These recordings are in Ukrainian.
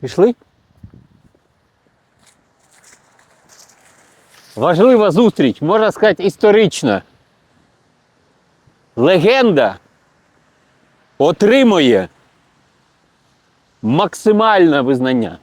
Пішли? Важлива зустріч, можна сказати, історична. Легенда отримує максимальне визнання.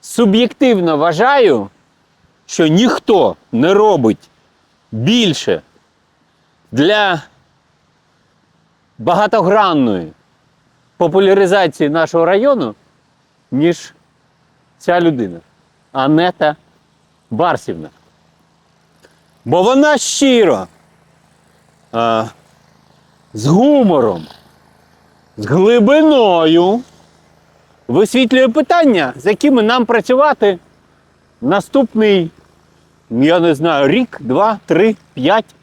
Суб'єктивно вважаю, що ніхто не робить більше для багатогранної популяризації нашого району, ніж ця людина. Анета Барсівна. Бо вона щиро, а, з гумором, з глибиною висвітлює питання, з якими нам працювати наступний, я не знаю, рік, два, три, п'ять.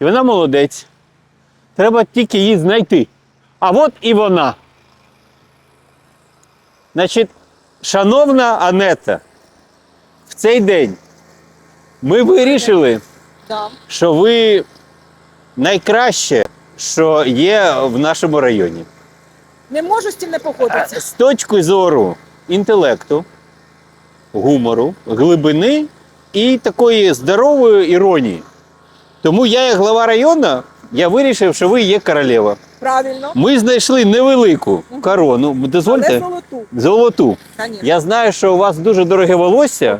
І вона молодець. Треба тільки її знайти. А от і вона. Значить, шановна Анета, в цей день ми вирішили, що ви найкраще, що є в нашому районі. Не можу з цим не погодитися. З точки зору інтелекту, гумору, глибини і такої здорової іронії. Тому я, як глава району, я вирішив, що ви є королева. Правильно. Ми знайшли невелику корону. Але Дозвольте золоту, золоту. звісно. Я знаю, що у вас дуже дороге волосся.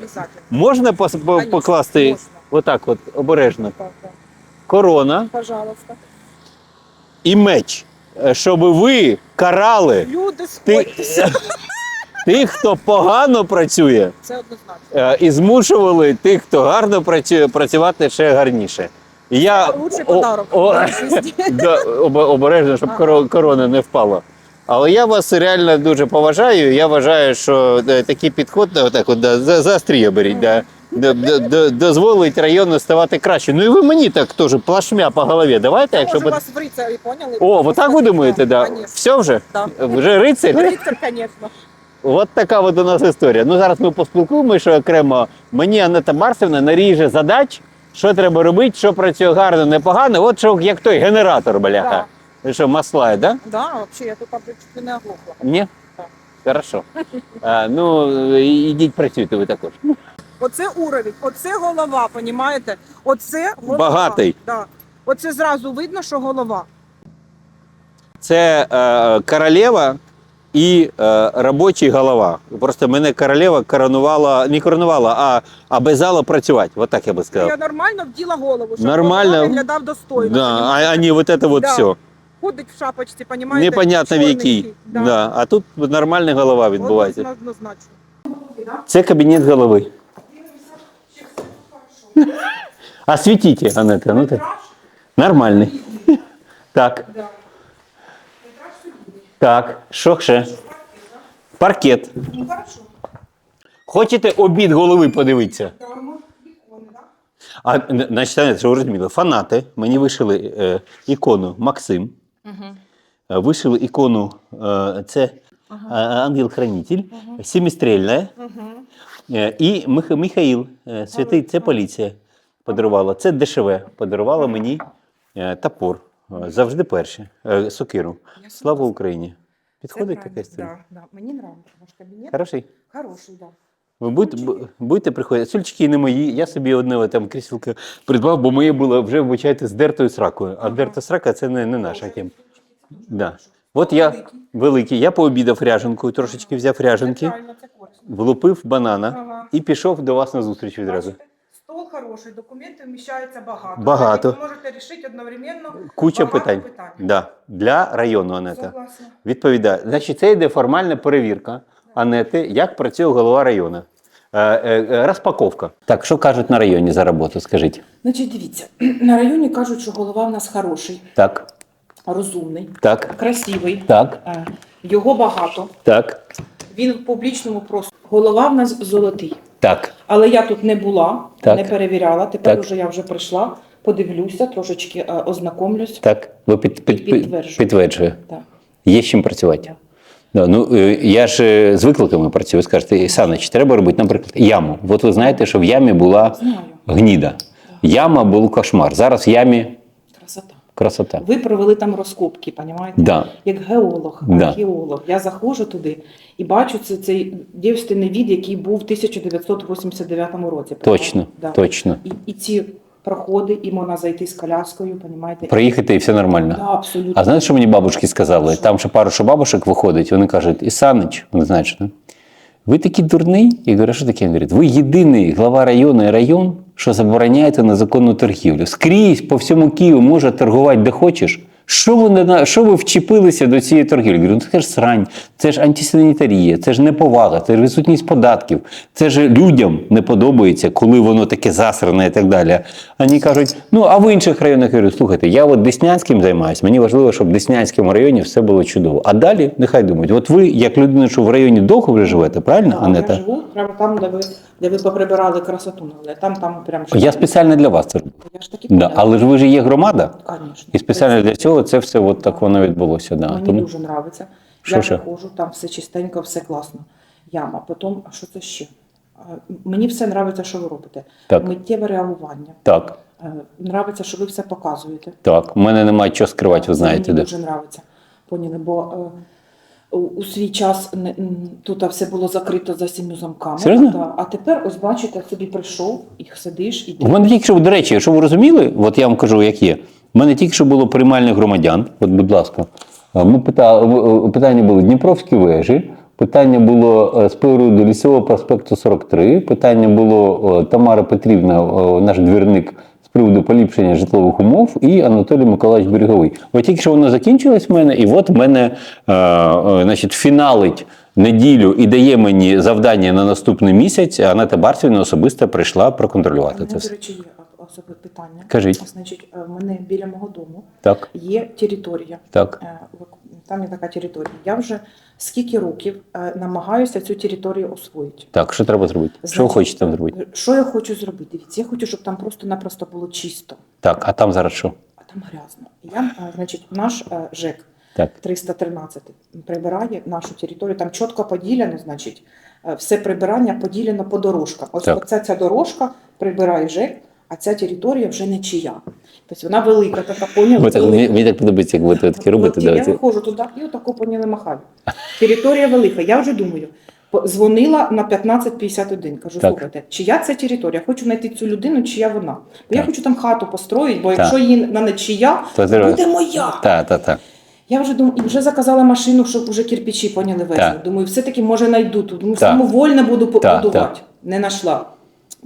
Можна пос- по- Конечно, покласти можна. отак, от обережно. Так, так. Корона Пожалуйста. і меч, е, щоб ви карали Люди, сходьтеся. тих, хто погано працює, Це однозначно. е, і змушували тих, хто гарно працює, працювати ще гарніше. Я Лучший о- подарок. о- в житті. Да, об- обережно, щоб коро- корона не впала. Але я вас реально дуже поважаю. Я вважаю, що е, такий підход, да, отак от, да, за, за острія беріть, да, да, да, да, дозволить району ставати краще. Ну і ви мені так теж плашмя по голові. Давайте, якщо Може б... вас в рицарі, поняли? О, вот так ви думаєте, да? Конечно. Все вже? Да. Вже рицарь? Рицар, звісно. От така от у нас історія. Ну зараз ми поспілкуємося, що окремо мені Анета Марсівна наріже задач, що треба робити, що працює гарно, непогано. От що як той генератор, бляха. Що, маслає, да? Да, взагалі, я тут аби не оглохла. Ні? Так. Хорошо. А, ну, ідіть працюйте ви також. Оце уровень, оце голова, понімаєте? Оце голова. Багатий. Да. Оце зразу видно, що голова. Це е, королева і е, робочий голова. Просто мене королева коронувала, не коронувала, а обязала працювати. От так я би сказав. Я нормально вділа голову, щоб Нормально. голова виглядав достойно. Да, а, а не вот это вот Да. все. Ходить в шапочці, понімаєте? Непонятно в якій. Чорненький. Да. А тут нормальна голова відбувається. Однозначно. Це кабінет голови. Освітіть, Анета. Ну, так. Нормальний. Так. Так. Що ще? Паркет. Хочете обід голови подивитися? А значить, що ви розуміли, фанати мені вишили е, ікону Максим. Е, Вишили ікону, е, це е, ангел-хранитель, сімістрільна. Е, І Мих, Михаїл, е, святий, це поліція подарувала. Це ДШВ подарувала мені е, топор. Е, Завжди перше. Е, Сокиру. Я Слава Україні! Підходить така Да, історія? да. Мені нравиться ваш кабінет. Хороший? Хороший, да. Ви будете, бу- будете приходити. Сульчики не мої. Я собі одне там кріселко придбав, бо моє було вже, вибачайте, з дертою сракою. А дерта срака це не, не наша тема. Да. От я великий, я пообідав ряженкою, трошечки взяв ряженки, Правильно, це корисно. влупив банана Ага. і пішов до вас на зустріч відразу. Бачите? Хороший, документів вміщається багато. Багато. Ви можете рішити одновременно Куча багато питань. питань. Да. Для району Анета. Согласна. Відповідає. Значить, це йде формальна перевірка Анети, як працює голова району. Е, е, е, розпаковка. Так, що кажуть на районі за роботу, скажіть? Значить, дивіться, на районі кажуть, що голова в нас хороший, Так, розумний, так, красивий. так, Його багато. так, Він в публічному просторі. Голова в нас золотий. так. Але я тут не була, Так. не перевіряла. Тепер Так. уже я вже прийшла, подивлюся, трошечки е, ознакомлюсь. Так, ви під, під, під, Підтверджую. підтверджує. Так. Є з чим працювати. Так. Да, ну, е, я ж е, з викликами працюю. Ви скажете, Саныч, треба робити, наприклад, яму. От ви знаєте, що в ямі була Знаю. гніда. Яма був кошмар. Зараз в ямі Красота. Ви провели там розкопки, понімаєте? Да. Як геолог, Да. археолог. Я заходжу туди і бачу це, цей дівственний від, який був в 1989 році. Точно, Да. точно. І, і ці проходи, і можна зайти з коляскою, понімаєте? Проїхати і все нормально. Да, абсолютно. А знаєш, що мені бабушки сказали? Там ще пару що бабушек виходить, вони кажуть, Ісанич, вони знають, що? Ви такий дурний? Я говорю, що таке? Він говорить, ви єдиний глава району і район, що забороняєте незаконну торгівлю. Скрізь по всьому Києву може торгувати де хочеш. Що ви, на- що ви вчепилися до цієї торгівлі? Говорю, ну це ж срань, це ж антисанітарія, це ж неповага, це ж відсутність податків. Це ж людям не подобається, коли воно таке засране і так далі. Вони кажуть, ну а в інших районах я говорю, слухайте, я от Деснянським займаюся, мені важливо, щоб в Деснянському районі все було чудово. А далі нехай думають, от ви, як людина, що в районі довго вже живете, правильно, Анета? Я живу прямо там, де ви, де ви поприбирали красоту, але там, там прям Я спеціально для вас це роблю. Я ж таки Да. Але ж ви ж є громада, Конечно. і спеціально для цього це все от так воно відбулося. Да. Мені Тому... дуже подобається. Я ще? заходжу, там все чистенько, все класно. Яма. Потім, а що це ще? Мені все подобається, що ви робите. Так. Миттєве реагування. Так, Е, Нравиться, що ви все показуєте. так. У мене немає чого скривати, ви знаєте. Мені де. дуже подобається. Поняли, бо е, у, свій час не- тут все було закрито за сім'ю замками. Серйозно? Да. А тепер, ось бачите, собі прийшов і сидиш, і У мене тільки що, до речі, що ви розуміли, от я вам кажу, як є. У мене тільки що було приймальних громадян. От, будь ласка, Е, ми питали, питання були Дніпровські вежі, питання було е, з приводу лісового проспекту 43, питання було е, Тамара Петрівна, е, наш двірник, з приводу поліпшення житлових умов, і Анатолій Миколаївич Береговий. От тільки що воно закінчилось в мене, і от в мене е, е, значить, фіналить неділю і дає мені завдання на наступний місяць. а Анета Барсівна особисто прийшла проконтролювати це все. Особливе питання. Кажіть. Значить, е, в мене біля мого дому Так, є територія. так. Е, Там є така територія. Я вже скільки років е, намагаюся цю територію освоїти. Так, що треба зробити? Що ви хочете там зробити? Що я хочу зробити? Дивіться, я хочу, щоб там просто-напросто було чисто, Так, а там зараз що? а там грязно. Я, значить, наш ЖЕК Так. 313 прибирає нашу територію. Там чітко поділено, значить, все прибирання поділено по дорожкам. Ось Так. оця ця дорожка прибирає ЖЕК, а ця територія вже не чия. Тобто вона велика, така поняла. Велика. мені, так подобається, як ви таке робите. От я виходжу туди і отако поняли махаю. Територія велика. Я вже думаю. Дзвонила на 1551. Кажу, Так. слухайте, чия це територія? Хочу знайти цю людину, чия вона. Бо я хочу там хату построїти, бо якщо її на не чия, То буде моя. Так, так, так. Я вже думаю, і вже заказала машину, щоб вже кирпичі поняли везли. Думаю, все-таки може знайду тут. Думаю, самовольно буду побудувати. Не знайшла.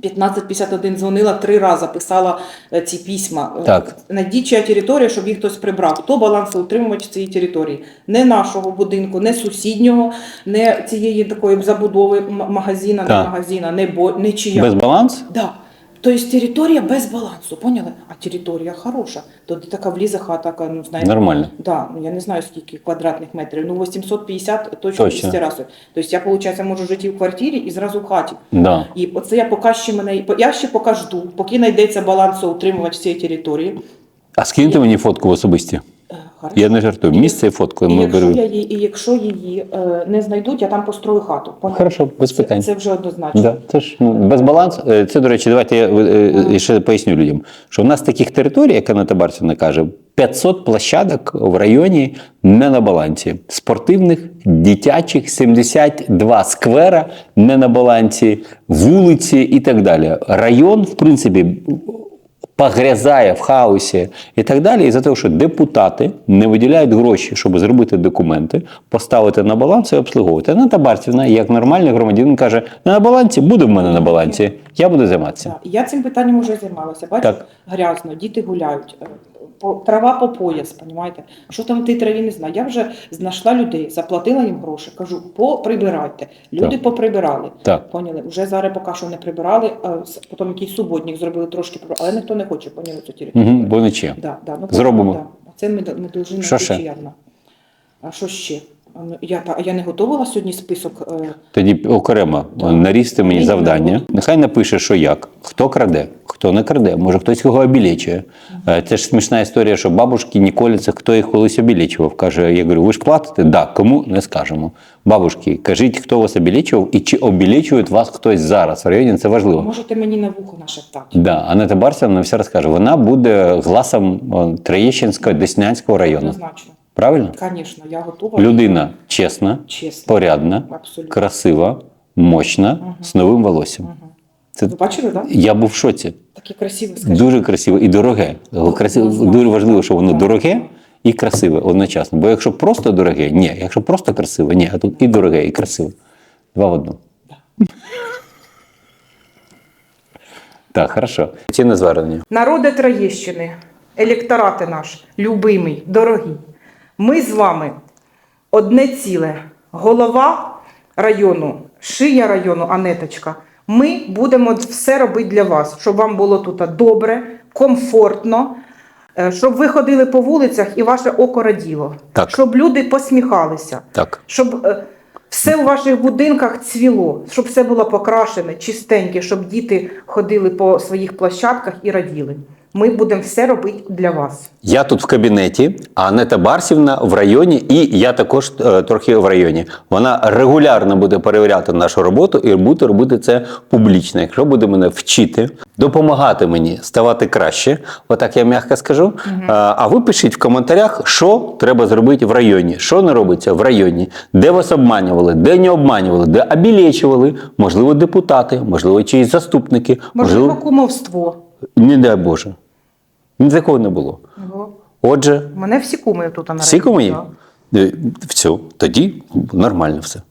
1551 дзвонила три рази, писала е, ці письма. Е, Так. Найдіть чия територія, щоб їх хтось прибрав. Хто балансоутримувач цієї території? Не нашого будинку, не сусіднього, не цієї такої забудови магазина, не магазина, не, бо, не чия. Без баланс? Да. Тобто територія без балансу, поняли? А територія хороша. Тоді така влізе хата, така, ну знаєте. Нормально. Да, ну я не знаю скільки квадратних метрів. Ну 850 точно, Точно. з терасою. Тобто я, виходить, можу жити в квартирі і зразу в хаті. Да. І оце я поки ще мене я ще поки жду, поки знайдеться балансоутримувач цієї території. А скиньте мені фотку в особисті. Хорошо. Я не жартую. Місце і фотку. І Ми якщо, беремо. я її, і якщо її е, не знайдуть, я там построю хату. Поняли? Хорошо, без це, питань. це вже однозначно. Да, це ж ну, без балансу. Е, Це, до речі, давайте я е, е, ще поясню людям, що в нас таких територій, як Анна Табарцівна каже, 500 площадок в районі не на балансі. Спортивних, дитячих, 72 сквера не на балансі, вулиці і так далі. Район, в принципі, погрязає в хаосі і так далі, І за те, що депутати не виділяють гроші, щоб зробити документи, поставити на баланс і обслуговувати. Анна Табарцівна, як нормальний громадянин, каже: не на балансі, буде в мене на балансі, я буду займатися. Я цим питанням вже займалася. Бачите, грязно, діти гуляють, е, трава по пояс, понімаєте? Що там в тій траві не знаю. Я вже знайшла людей, заплатила їм гроші. Кажу, поприбирайте. Люди Так. поприбирали. Так. Поняли? Вже зараз поки що не прибирали, а потім якийсь суботник зробили трошки, але ніхто не хоче, поняли цю територію. Угу, бо нічим. Да, да, ну, Зробимо. Да. Це ми, ми дуже Що ще? А що ще? Ну, Я, та, я не готувала сьогодні список. е, Тоді окремо Так. нарізьте мені завдання. Нехай напише, що як, хто краде, хто не краде, може хтось кого обілічує. Е, Це ж смішна історія, що бабушки не коляться, хто їх колись обілічував. Каже, я говорю, ви ж платите? Да, кому не скажемо. Бабушки, кажіть, хто вас обілічував і чи обілічує вас хтось зараз в районі, це важливо. Можете мені на вухо нашептати. Да, Анета Барсівна все розкаже. Вона буде гласом о, Троєщинського Деснянського району. Однозначно. Правильно? Звісно, я готова. Людина чесна, Чесно. порядна, Абсолютно. красива, мощна, з новим волоссям. Це Ви бачили, так? Да? я був в шоці. Такі красиві, скажіть. Дуже красиве і дороге. Красиве, дуже важливо, що воно дороге і красиве одночасно. Бо якщо просто дороге, ні. Якщо просто красиве, ні. А тут і дороге, і красиве. Два в одному. Так, хорошо. Ціни звернення. Народи Троєщини, електорати наш, любимий, дорогий. Ми з вами одне ціле. Голова району, шия району, Анеточка. Ми будемо все робити для вас, щоб вам було тут добре, комфортно, е, щоб ви ходили по вулицях і ваше око раділо, Так. щоб люди посміхалися, Так. щоб е, все у ваших будинках цвіло, щоб все було покрашене, чистеньке, щоб діти ходили по своїх площадках і раділи. Ми будемо все робити для вас. Я тут в кабінеті, а Анета Барсівна в районі, і я також е, трохи в районі. Вона регулярно буде перевіряти нашу роботу і буде робити це публічно. Якщо буде мене вчити, допомагати мені ставати краще, отак я м'яко скажу. Е, А ви пишіть в коментарях, що треба зробити в районі, що не робиться в районі, де вас обманювали, де не обманювали, де обілечували, можливо, депутати, можливо, чиїсь заступники, Можливо, кумовство. не дай Боже. Ні такого не було. Було. Отже, мене всі куми тут всі куми? є? Да. В Все, тоді нормально все.